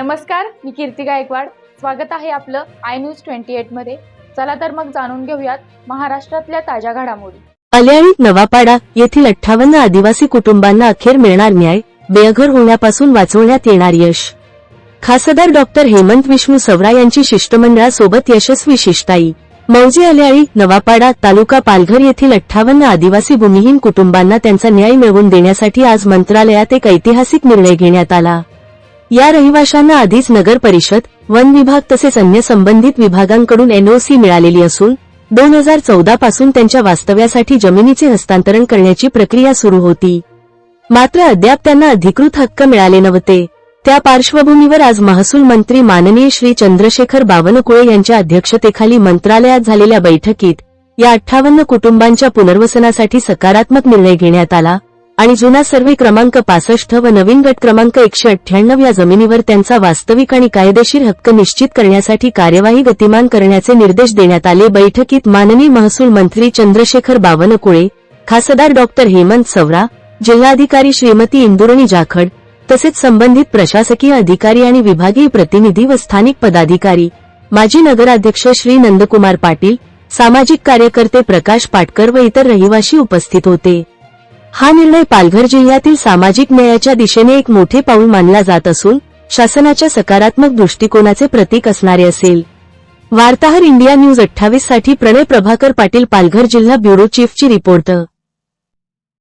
नमस्कार मी कीर्ती गायकवाड. स्वागत आहे आपलं आय न्यूज ट्वेंटी एटमध्ये. चला तर मग जाणून घेऊयात महाराष्ट्रातल्या ताज्या घडामोडी. अल्याळी नवापाडा येथील अठ्ठावन्न आदिवासी कुटुंबांना अखेर मिळणार न्याय बेघर होण्यापासून वाचवण्यात येणार यश. खासदार डॉक्टर हेमंत विष्णू सवरा यांची शिष्टमंडळासोबत यशस्वी शिष्टाई. मौजे अल्याळी नवापाडा तालुका पालघर येथील अठ्ठावन्न आदिवासी भूमिहीन कुटुंबांना त्यांचा न्याय मिळवून देण्यासाठी आज मंत्रालयात एक ऐतिहासिक निर्णय घेण्यात आला. या रहिवाशांना आधीच नगर परिषद वन विभाग तसेच अन्य संबंधित विभागांकडून एनओसी मिळालेली असून दोन हजार चौदा पासून त्यांच्या वास्तव्यासाठी जमिनीचे हस्तांतरण करण्याची प्रक्रिया सुरू होती. मात्र अद्याप त्यांना अधिकृत हक्क मिळाले नव्हते. त्या पार्श्वभूमीवर आज महसूल मंत्री माननीय श्री चंद्रशेखर बावनकुळे यांच्या अध्यक्षतेखाली मंत्रालयात झालेल्या बैठकीत या अठ्ठावन्न कुटुंबांच्या पुनर्वसनासाठी सकारात्मक निर्णय घेण्यात आला. आणि जुना सर्वे क्रमांक पासष्ट व नवीन गट क्रमांक एकशे अठ्ठ्याण्णव या जमिनीवर त्यांचा वास्तविक आणि कायदेशीर हक्क निश्चित करण्यासाठी कार्यवाही गतिमान करण्याचे निर्देश देण्यात आले. बैठकीत माननीय महसूल मंत्री चंद्रशेखर बावनकुळे खासदार डॉक्टर हेमंत सवरा जिल्हाधिकारी श्रीमती इंदुरणी जाखड तसेच संबंधित प्रशासकीय अधिकारी आणि विभागीय प्रतिनिधी व स्थानिक पदाधिकारी. माजी नगराध्यक्ष श्री नंदकुमार पाटील सामाजिक कार्यकर्ते प्रकाश पाटकर व इतर रहिवाशी उपस्थित होते. हा निर्णय पालघर जिल्ह्यातील सामाजिक न्यायाच्या दिशेने एक मोठे पाऊल मानला जात असून शासनाच्या सकारात्मक दृष्टिकोनाचे प्रतीक असणारे असेल. वार्ताहर इंडिया न्यूज अठ्ठावीससाठी प्रणय प्रभाकर पाटील पालघर जिल्हा ब्युरो चीफची रिपोर्ट.